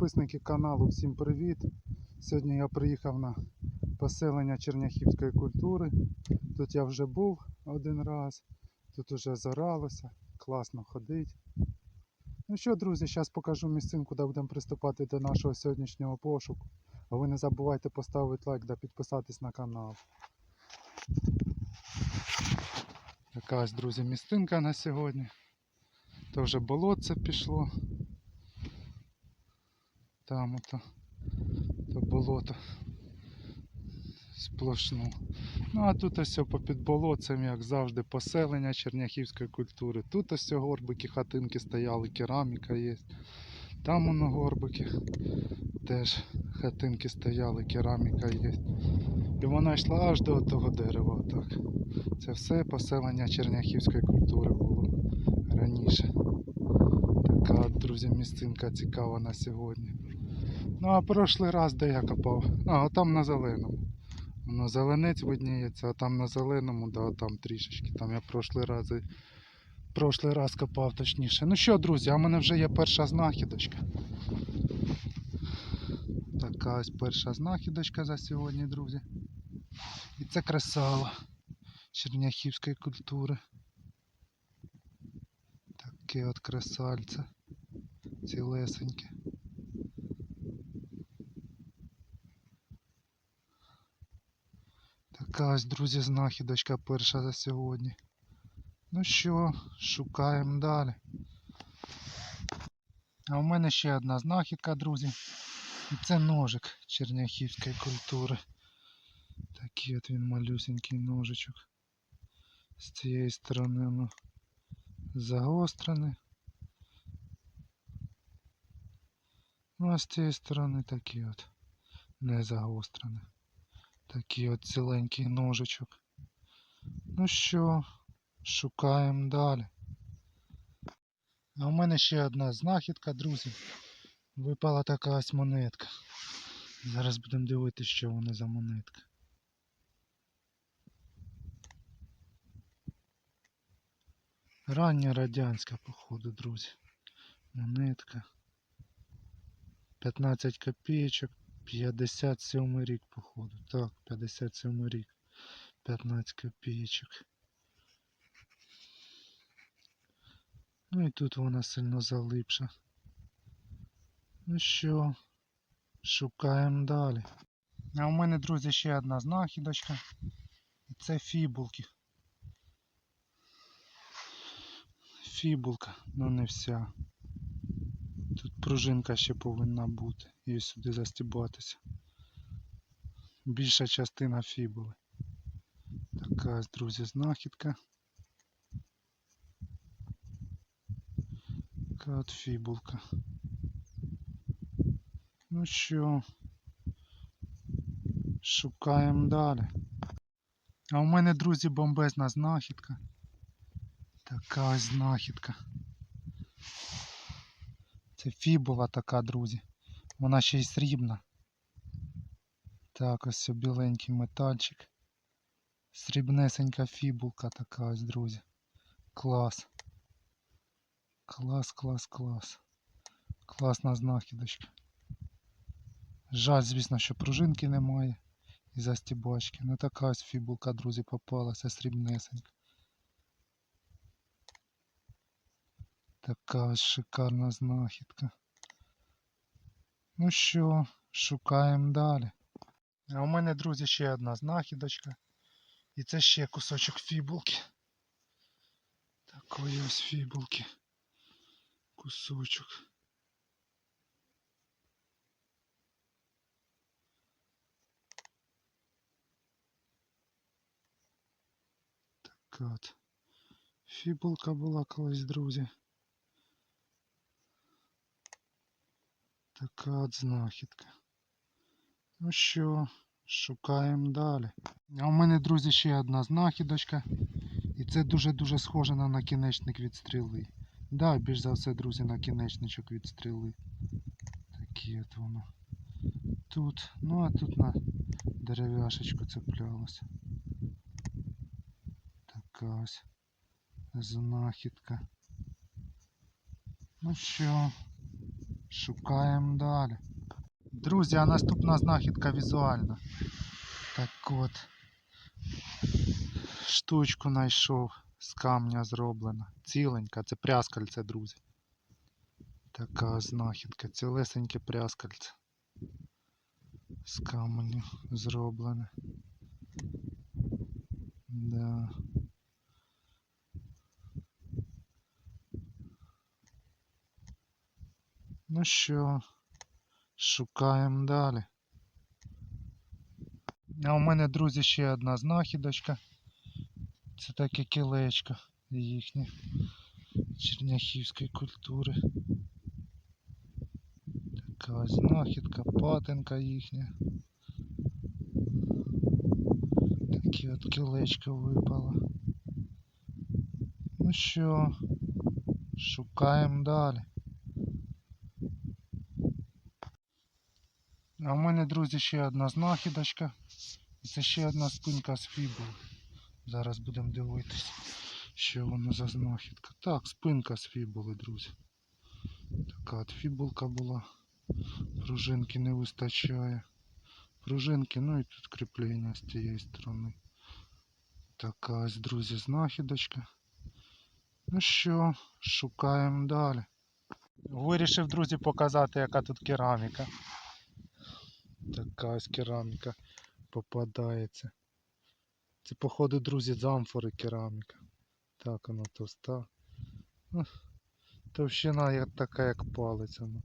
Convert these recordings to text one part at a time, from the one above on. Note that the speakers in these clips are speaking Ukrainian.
підписники каналу, всім привіт! Сьогодні я приїхав на поселення черняхівської культури. Тут я вже був один раз, тут уже заралося, класно ходить. Ну що, друзі, зараз покажу місцинку, де будемо приступати до нашого сьогоднішнього пошуку. А ви не забувайте поставити лайк та підписатись на канал. Така ось, друзі, місцинка на сьогодні. То вже болотце пішло. Там ото то болото сплошну. Ну а тут ось попід болотцем, як завжди, поселення черняхівської культури. Тут ось горбики, хатинки стояли, кераміка є. Там воно горбики. Теж хатинки стояли, кераміка є. І вона йшла аж до того дерева. Отак. Це все поселення черняхівської культури було раніше. Така, друзі, місцинка цікава на сьогодні. Ну а прошлий раз де я копав? А, там на зеленому. Воно зеленець видніється, а там на зеленому, да, там трішечки. Там я прошлий раз, прошлий раз копав точніше. Ну що, друзі, а в мене вже є перша знахідочка. Така ось перша знахідочка за сьогодні, друзі. І це кресало черняхівської культури. Таке от кресальце. Цілесеньке. Така ось, друзі, знахідочка перша за сьогодні. Ну що, шукаємо далі. А у мене ще одна знахідка, друзі. І це ножик черняхівської культури. Такий от він малюсенький ножичок. З цієї сторони воно загострене. Ну а з цієї сторони такий от не загострене. Такий от ціленький ножичок. Ну що, шукаємо далі. А у мене ще одна знахідка, друзі. Випала така ось монетка. Зараз будемо дивитися, що вона за монетка. Рання радянська, походу, друзі. Монетка. 15 копійочок. 57 рік, походу. Так, 57 рік. 15 копійочок. Ну і тут вона сильно залипша. Ну що, шукаємо далі. А у мене, друзі, ще одна знахідочка. І це фібулки. Фібулка, ну не вся. Пружинка ще повинна бути і сюди застібатися. Більша частина фібули. Така, друзі, знахідка. Така от фібулка. Ну що, шукаємо далі. А у мене, друзі, бомбезна знахідка. Така ось знахідка. Це фібула така, друзі. Вона ще й срібна. Так, ось біленький метальчик. Срібнесенька фібулка така ось, друзі. Клас. Клас, клас, клас. Класна знахідочка. Жаль, звісно, що пружинки немає. І застібачки. Ну така ось фібулка, друзі, попалася срібнесенька. Така шикарна знахідка. Ну що, шукаємо далі. А у мене, друзі, ще одна знахідочка. І це ще кусочок фібулки. Такої ось фібулки. Кусочок. Така от. Фібулка була колись, друзі. Така от знахідка. Ну що, шукаємо далі. А у мене, друзі, ще одна знахідочка. І це дуже-дуже схоже на накінечник від стріли. Да, більш за все, друзі, накінечничок від стріли. Такі от воно. Тут, ну а тут на дерев'яшечку цеплялося. Така ось знахідка. Ну що, Шукаємо далі. Друзі, а наступна знахідка візуальна. Так от. Штучку знайшов з камня зроблена. Ціленька, це пряскальце, друзі. Така знахідка, цілесеньке пряскальце. З каменю зроблене. Да. Ну що, шукаємо далі. А у мене, друзі, ще одна знахідочка. Це таке кілечко їхнє черняхівської культури. Така знахідка, патинка їхня. Таке от кілечко випало. Ну що, шукаємо далі. А в мене, друзі, ще одна знахідочка. Це ще одна спинка з фібули. Зараз будемо дивитися, що воно за знахідка. Так, спинка з фібули, друзі. Така от фібулка була. Пружинки не вистачає. Пружинки, ну і тут кріплення з тієї сторони. Така ось, друзі, знахідочка. Ну що, шукаємо далі. Вирішив, друзі, показати, яка тут кераміка. Така ось кераміка попадається. Це, походу, друзі, з амфори кераміка. Так, вона товста. Товщина така, як палець вона.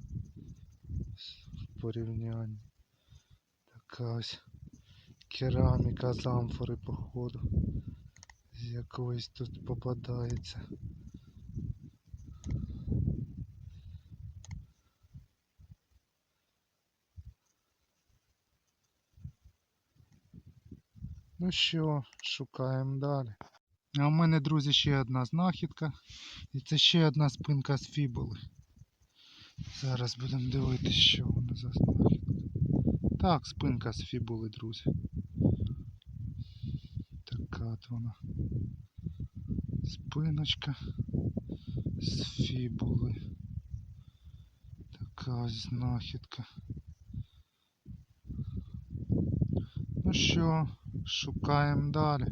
В порівнянні. Така кераміка з амфори, походу. З якоїсь тут попадається. Ну що, шукаємо далі. А у мене, друзі, ще одна знахідка. І це ще одна спинка з фібули. Зараз будемо дивитися, що воно за знахідка. Так, спинка з фібули, друзі. Така от вона. Спиночка з фібули. Така ось знахідка. Ну що, шукаємо далі.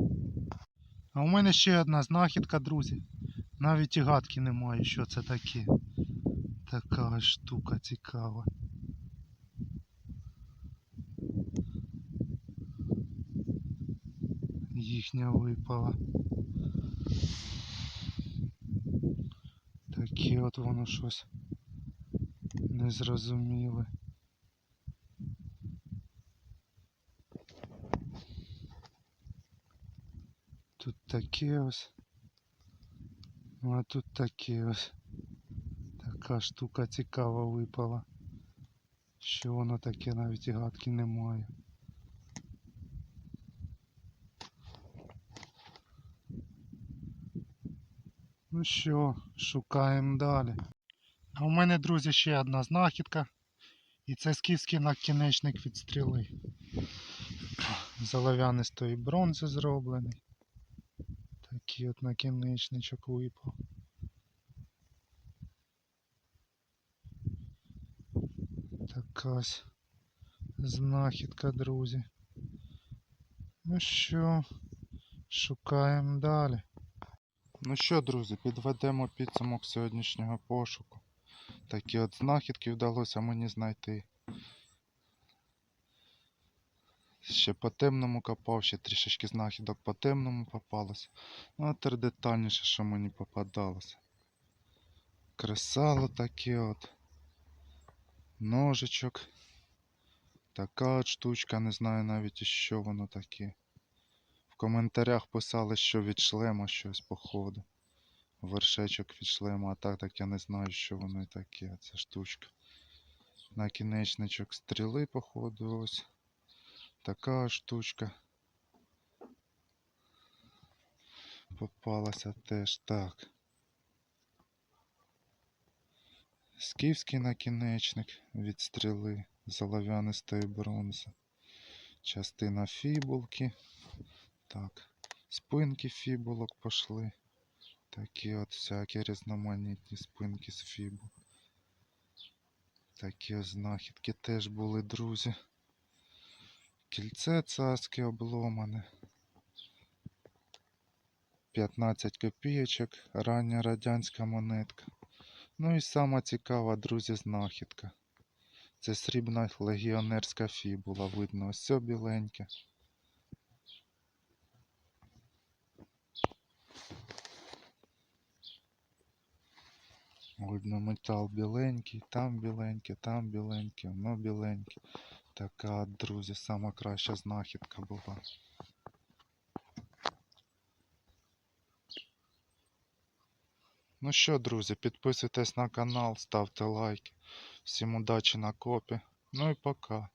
А у мене ще одна знахідка, друзі. Навіть і гадки немає, що це таке. Така штука цікава. Їхня випала. Таке от воно щось незрозуміле. Тут таке ось. Ну а тут таке ось. Така штука цікава випала. Що воно таке навіть і гадки немає. Ну що, шукаємо далі. А у мене, друзі, ще одна знахідка. І це скіфський накінечник від стріли. З олов'янистої бронзи зроблений. Такий от накінечничок випав. Така ось знахідка, друзі. Ну що, шукаємо далі. Ну що, друзі, підведемо підсумок сьогоднішнього пошуку. Такі от знахідки вдалося мені знайти. Ще по темному копав, ще трішечки знахідок по темному попалося. Ну, а тепер детальніше, що мені попадалося. Кресало таке от. Ножичок. Така от штучка, не знаю навіть що воно таке. В коментарях писали, що від шлема щось походу. Вершечок від шлема, а так так я не знаю, що воно і таке, ця штучка. Накінечничок стріли, походу, ось. Така штучка. Попалася теж так. Скіфський накінечник від стріли з олов'янистої бронзи. Частина фібулки. Так. Спинки фібулок пошли. Такі от всякі різноманітні спинки з фібул. Такі знахідки теж були, друзі. Кільце царське обломане. 15 копійочок, рання радянська монетка. Ну і сама цікава, друзі, знахідка. Це срібна легіонерська фібула, видно, ось це біленьке. Видно, метал біленький, там біленький, там біленький, воно біленьке. Така, друзі, сама краща знахідка була. Ну що, друзі, підписуйтесь на канал, ставте лайки. Всім удачі на копі. Ну і пока.